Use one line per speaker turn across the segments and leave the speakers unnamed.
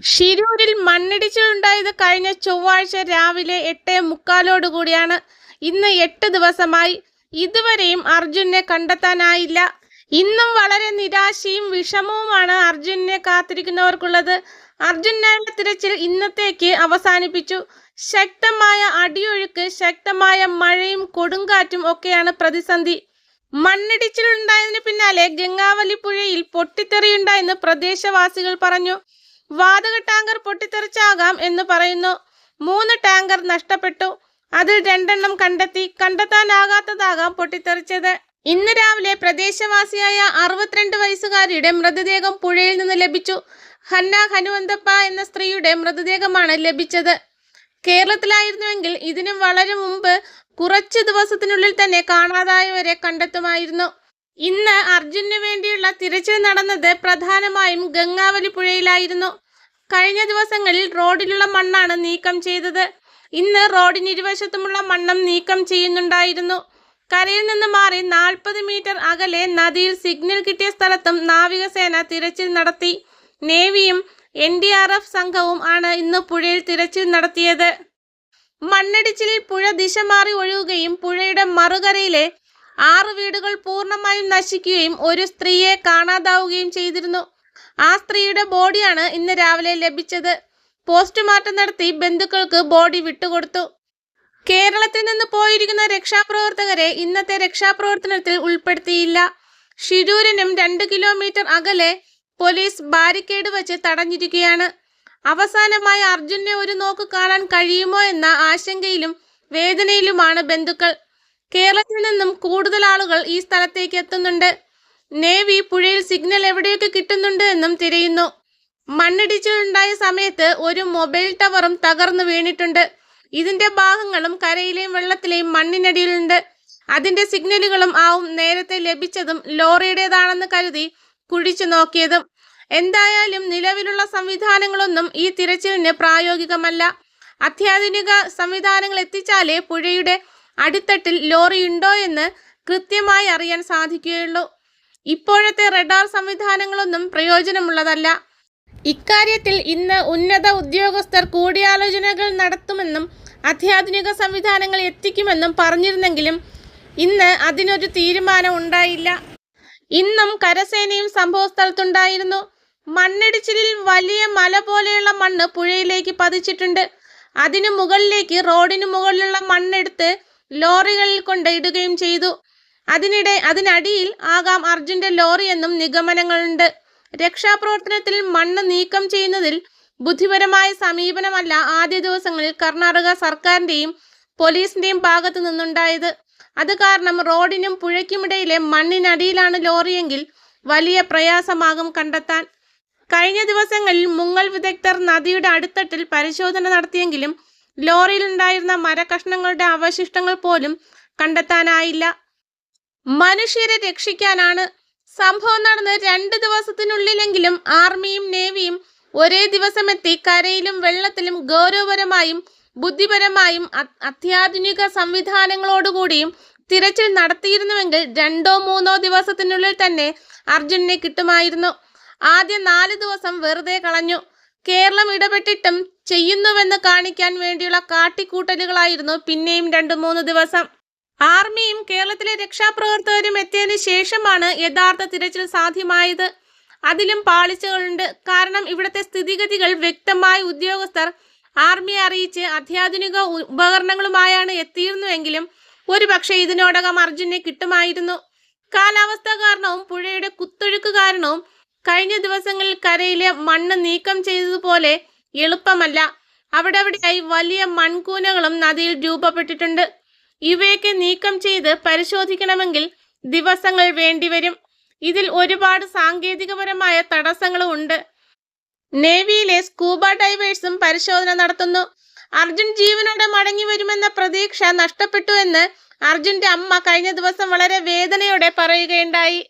ഷിരൂരിൽ മണ്ണിടിച്ചിലുണ്ടായത് കഴിഞ്ഞ ചൊവ്വാഴ്ച രാവിലെ എട്ടേ മുക്കാലോടുകൂടിയാണ് ഇന്ന് എട്ട് ദിവസമായി. ഇതുവരെയും അർജുനെ കണ്ടെത്താനായില്ല. ഇന്നും വളരെ നിരാശയും വിഷമവുമാണ് അർജുനെ കാത്തിരിക്കുന്നവർക്കുള്ളത്. അർജുനായുള്ള തിരച്ചിൽ ഇന്നത്തേക്ക് അവസാനിപ്പിച്ചു. ശക്തമായ അടിയൊഴുക്ക് ശക്തമായ മഴയും കൊടുങ്കാറ്റും ഒക്കെയാണ് പ്രതിസന്ധി. മണ്ണിടിച്ചിലുണ്ടായതിനു പിന്നാലെ ഗംഗാവലി പുഴയിൽ പൊട്ടിത്തെറിയുണ്ടായെന്ന് പ്രദേശവാസികൾ പറഞ്ഞു. വാതക ടാങ്കർ പൊട്ടിത്തെറിച്ചാകാം എന്ന് പറയുന്നു. മൂന്ന് ടാങ്കർ നഷ്ടപ്പെട്ടു. അതിൽ രണ്ടെണ്ണം കണ്ടെത്തി കണ്ടെത്താനാകാത്തതാകാം പൊട്ടിത്തെറിച്ചത്. ഇന്ന് രാവിലെ പ്രദേശവാസിയായ അറുപത്തിരണ്ട് വയസ്സുകാരിയുടെ മൃതദേഹം പുഴയിൽ നിന്ന് ലഭിച്ചു. ഹന്ന ഹനുവന്തപ്പ എന്ന സ്ത്രീയുടെ മൃതദേഹമാണ് ലഭിച്ചത്. കേരളത്തിലായിരുന്നുവെങ്കിൽ ഇതിനു വളരെ മുമ്പ് കുറച്ച് ദിവസത്തിനുള്ളിൽ തന്നെ കാണാതായവരെ കണ്ടെത്തുമായിരുന്നു. ഇന്ന് അർജുനു വേണ്ടിയുള്ള തിരച്ചിൽ നടന്നത് പ്രധാനമായും ഗംഗാവലി പുഴയിലായിരുന്നു. കഴിഞ്ഞ ദിവസങ്ങളിൽ റോഡിലുള്ള മണ്ണാണ് നീക്കം ചെയ്തത്. ഇന്ന് റോഡിന് ഇരുവശത്തുമുള്ള മണ്ണും നീക്കം ചെയ്യുന്നുണ്ടായിരുന്നു. കരയിൽ നിന്ന് മാറി നാൽപ്പത് മീറ്റർ അകലെ നദിയിൽ സിഗ്നൽ കിട്ടിയ സ്ഥലത്തും നാവികസേന തിരച്ചിൽ നടത്തി. നേവിയും എൻ ഡി ആർ എഫ് സംഘവും ആണ് ഇന്ന് പുഴയിൽ തിരച്ചിൽ നടത്തിയത്. മണ്ണിടിച്ചിലിൽ പുഴ ദിശ മാറി ഒഴുകുകയും പുഴയുടെ മറുകരയിലെ ആറ് വീടുകൾ പൂർണമായും നശിക്കുകയും ഒരു സ്ത്രീയെ കാണാതാവുകയും ചെയ്തിരുന്നു. ആ സ്ത്രീയുടെ ബോഡിയാണ് ഇന്ന് രാവിലെ ലഭിച്ചത്. പോസ്റ്റ്മോർട്ടം നടത്തി ബന്ധുക്കൾക്ക് ബോഡി വിട്ടുകൊടുത്തു. കേരളത്തിൽ നിന്ന് പോയിരിക്കുന്ന രക്ഷാപ്രവർത്തകരെ ഇന്നത്തെ രക്ഷാപ്രവർത്തനത്തിൽ ഉൾപ്പെടുത്തിയില്ല. ഷിരൂരിനും രണ്ട് കിലോമീറ്റർ അകലെ പോലീസ് ബാരിക്കേഡ് വെച്ച് തടഞ്ഞിരിക്കുകയാണ്. അവസാനമായി അർജുനെ ഒരു നോക്ക് കാണാൻ കഴിയുമോ എന്ന ആശങ്കയിലും വേദനയിലുമാണ് ബന്ധുക്കൾ. കേരളത്തിൽ നിന്നും കൂടുതൽ ആളുകൾ ഈ സ്ഥലത്തേക്ക് എത്തുന്നുണ്ട്. നേവി പുഴയിൽ സിഗ്നൽ എവിടെയൊക്കെ കിട്ടുന്നുണ്ട് എന്നും തിരയുന്നു. മണ്ണിടിച്ചിലുണ്ടായ സമയത്ത് ഒരു മൊബൈൽ ടവറും തകർന്നു വീണിട്ടുണ്ട്. ഇതിന്റെ ഭാഗങ്ങളും കരയിലെയും വെള്ളത്തിലെയും മണ്ണിനടിയിലുണ്ട്. അതിന്റെ സിഗ്നലുകളും ആവും നേരത്തെ ലഭിച്ചതും ലോറിയുടേതാണെന്ന് കരുതി കുഴിച്ചു നോക്കിയതും. എന്തായാലും നിലവിലുള്ള സംവിധാനങ്ങളൊന്നും ഈ തിരച്ചിലിന് പ്രായോഗികമല്ല. അത്യാധുനിക സംവിധാനങ്ങൾ എത്തിച്ചാലേ പുഴയുടെ അടിത്തട്ടിൽ ലോറി ഉണ്ടോ കൃത്യമായി അറിയാൻ സാധിക്കുകയുള്ളൂ. ഇപ്പോഴത്തെ റഡാർ സംവിധാനങ്ങളൊന്നും പ്രയോജനമുള്ളതല്ല. ഇക്കാര്യത്തിൽ ഇന്ന് ഉന്നത ഉദ്യോഗസ്ഥർ കൂടിയാലോചനകൾ നടത്തുമെന്നും അത്യാധുനിക സംവിധാനങ്ങൾ എത്തിക്കുമെന്നും പറഞ്ഞിരുന്നെങ്കിലും ഇന്ന് അതിനൊരു തീരുമാനം ഉണ്ടായില്ല. ഇന്നും കരസേനയും സംഭവസ്ഥലത്തുണ്ടായിരുന്നു മണ്ണിടിച്ചിലിൽ വലിയ മല പോലെയുള്ള മണ്ണ് പുഴയിലേക്ക് പതിച്ചിട്ടുണ്ട്. അതിനു മുകളിലേക്ക് റോഡിനു മുകളിലുള്ള മണ്ണെടുത്ത് ലോറികളിൽ കൊണ്ടിടുകയും ചെയ്തു. അതിനിടെ അതിനടിയിൽ ആകാം അർജുന്റെ ലോറി എന്നും നിഗമനങ്ങളുണ്ട്. രക്ഷാപ്രവർത്തനത്തിൽ മണ്ണ് നീക്കം ചെയ്യുന്നതിൽ ബുദ്ധിപരമായ സമീപനമല്ല ആദ്യ ദിവസങ്ങളിൽ കർണാടക സർക്കാരിന്റെയും പോലീസിന്റെയും ഭാഗത്തു നിന്നുണ്ടായത്. അത് കാരണം റോഡിനും പുഴയ്ക്കുമിടയിലെ മണ്ണിനടിയിലാണ് ലോറിയെങ്കിൽ വലിയ പ്രയാസമാകും കണ്ടെത്താൻ. കഴിഞ്ഞ ദിവസങ്ങളിൽ മുങ്ങൽ വിദഗ്ധർ നദിയുടെ അടിത്തട്ടിൽ പരിശോധന നടത്തിയെങ്കിലും ലോറിയിലുണ്ടായിരുന്ന മരകഷ്ണങ്ങളുടെ അവശിഷ്ടങ്ങൾ പോലും കണ്ടെത്താനായില്ല. മനുഷ്യരെ രക്ഷിക്കാനാണ് സംഭവം നടന്ന് രണ്ട് ദിവസത്തിനുള്ളിലെങ്കിലും ആർമിയും നേവിയും ഒരേ ദിവസമെത്തി കരയിലും വെള്ളത്തിലും ഗൗരവപരമായും ബുദ്ധിപരമായും അത്യാധുനിക സംവിധാനങ്ങളോടുകൂടിയും തിരച്ചിൽ നടത്തിയിരുന്നുവെങ്കിൽ രണ്ടോ മൂന്നോ ദിവസത്തിനുള്ളിൽ തന്നെ അർജുനെ കിട്ടുമായിരുന്നു. ആദ്യ നാല് ദിവസം വെറുതെ കളഞ്ഞു. കേരളം ഇടപെട്ടിട്ടും ചെയ്യുന്നുവെന്ന് കാണിക്കാൻ വേണ്ടിയുള്ള കാട്ടിക്കൂട്ടലുകളായിരുന്നു പിന്നെയും രണ്ടു മൂന്ന് ദിവസം. ആർമിയും കേരളത്തിലെ രക്ഷാപ്രവർത്തകരും എത്തിയതിനു ശേഷമാണ് യഥാർത്ഥ തിരച്ചിൽ സാധ്യമായത്. അതിലും പാളിച്ചകളുണ്ട്. കാരണം ഇവിടുത്തെ സ്ഥിതിഗതികൾ വ്യക്തമായ ഉദ്യോഗസ്ഥർ ആർമിയെ അറിയിച്ച് അത്യാധുനിക ഉപകരണങ്ങളുമായാണ് എത്തിയിരുന്നുവെങ്കിലും ഒരുപക്ഷെ ഇതിനോടകം അർജുനെ കിട്ടുമായിരുന്നു. കാലാവസ്ഥ കാരണവും പുഴയുടെ കുത്തൊഴുക്ക് കാരണവും കഴിഞ്ഞ ദിവസങ്ങളിൽ കരയിലെ മണ്ണ് നീക്കം ചെയ്തതുപോലെ എളുപ്പമല്ല. അവിടെ അവിടെയായി വലിയ മൺകൂനകളും നദിയിൽ രൂപപ്പെട്ടിട്ടുണ്ട്. ഇവയൊക്കെ നീക്കം ചെയ്ത് പരിശോധിക്കണമെങ്കിൽ ദിവസങ്ങൾ വേണ്ടിവരും. ഇതിൽ ഒരുപാട് സാങ്കേതികപരമായ തടസ്സങ്ങളും ഉണ്ട്. നേവിയിലെ സ്കൂബ ഡൈവേഴ്സും പരിശോധന നടത്തുന്നു. അർജുൻ ജീവനോടെ മടങ്ങി വരുമെന്ന പ്രതീക്ഷ നഷ്ടപ്പെട്ടു എന്ന് അർജുന്റെ അമ്മ കഴിഞ്ഞ ദിവസം വളരെ വേദനയോടെ പറയുകയുണ്ടായി.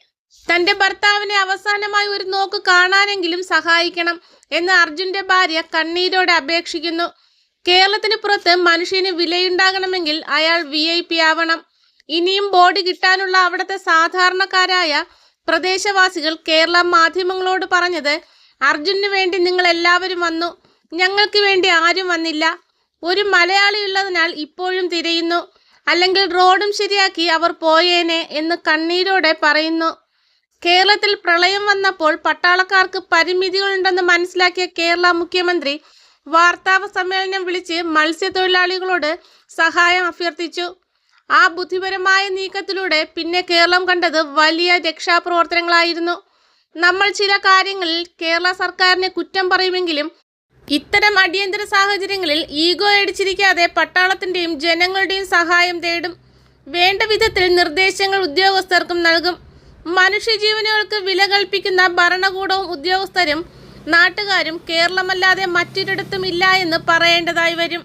തന്റെ ഭർത്താവിനെ അവസാനമായി ഒരു നോക്ക് കാണാനെങ്കിലും സഹായിക്കണം എന്ന് അർജുന്റെ ഭാര്യ കണ്ണീരോടെ അപേക്ഷിക്കുന്നു. കേരളത്തിന് പുറത്ത് മനുഷ്യന് വിലയുണ്ടാകണമെങ്കിൽ അയാൾ വി ഐ പി ആവണം. ഇനിയും ബോർഡ് കിട്ടാനുള്ള അവിടുത്തെ സാധാരണക്കാരായ പ്രദേശവാസികൾ കേരള മാധ്യമങ്ങളോട് പറഞ്ഞത് അർജുനു വേണ്ടി നിങ്ങൾ എല്ലാവരും വന്നു. ഞങ്ങൾക്ക് വേണ്ടി ആരും വന്നില്ല. ഒരു മലയാളി ഉള്ളതിനാൽ ഇപ്പോഴും തിരയുന്നു. അല്ലെങ്കിൽ റോഡും ശരിയാക്കി അവർ പോയേനെ എന്ന് കണ്ണീരോടെ പറയുന്നു. കേരളത്തിൽ പ്രളയം വന്നപ്പോൾ പട്ടാളക്കാർക്ക് പരിമിതികളുണ്ടെന്ന് മനസ്സിലാക്കിയ കേരള മുഖ്യമന്ത്രി വാർത്താ സമ്മേളനം വിളിച്ച് മത്സ്യത്തൊഴിലാളികളോട് സഹായം അഭ്യർത്ഥിച്ചു. ആ ബുദ്ധിപരമായ നീക്കത്തിലൂടെ പിന്നെ കേരളം കണ്ടത് വലിയ രക്ഷാപ്രവർത്തനങ്ങളായിരുന്നു. നമ്മൾ ചില കാര്യങ്ങളിൽ കേരള സർക്കാരിനെ കുറ്റം പറയുമെങ്കിലും ഇത്തരം അടിയന്തര സാഹചര്യങ്ങളിൽ ഈഗോ അടിച്ചിരിക്കാതെ പട്ടാളത്തിന്റെയും ജനങ്ങളുടെയും സഹായം തേടും. വേണ്ട വിധത്തിൽ നിർദ്ദേശങ്ങൾ ഉദ്യോഗസ്ഥർക്കും നൽകും. മനുഷ്യജീവനുകൾക്ക് വില കൽപ്പിക്കുന്ന ഭരണകൂടവും ഉദ്യോഗസ്ഥരും നാട്ടുകാരും കേരളമല്ലാതെ മറ്റൊരിടത്തും ഇല്ല എന്ന് പറയേണ്ടതായി വരും.